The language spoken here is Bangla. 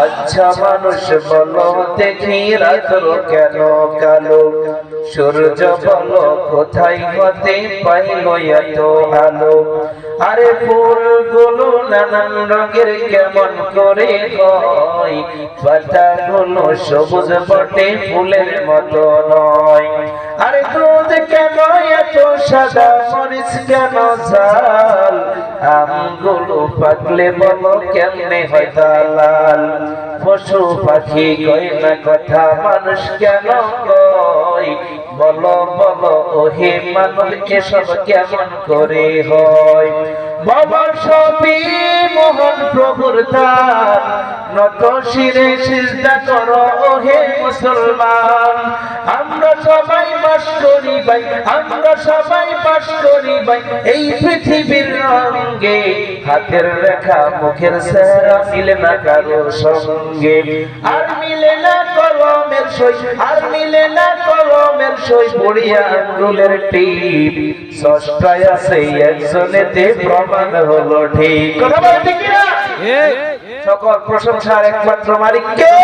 আচ্ছা মানুষ বলো, দেখি রাত্র কেন কালো? সূর্য বলো, কোথায় হতে পাইল এত আলো আরে ফুলগুলো নানান রঙের কেমন করে পাতাগুলো সবুজ বটে, ফুলের মতো নয়। আরে দুধ কেন এত সাদা, মরিচ কেন ঝাল? আমগুলো পাকলে বলো কেমনে হয় দালাল? পশু পাখি কই না কথা, মানুষ কেন কই বলো বলো, ওহে মানুষ, এসব কেমন করে হয়? বাবা সবই মোহন প্রভুর নত শিরে সিজদা করো ওহে মুসলমান। আমরা সবাই বাস করি ভাই, আমরা সবাই বাস করি ভাই। এই পৃথিবীর রঙে হাতের রেখা, মুখের সেরা মিলে না কারোর সঙ্গে। আর মিলে না কলমের সই, আর মিলে না কলমের সই পড়িয়া আঙ্গুলের টিপ। ষষ্ঠায় আছে একজনেতে প্রমাণ হলো ঠিক। কথা বলে ঠিক। সকল প্রশংসার একমাত্র মালিক কে?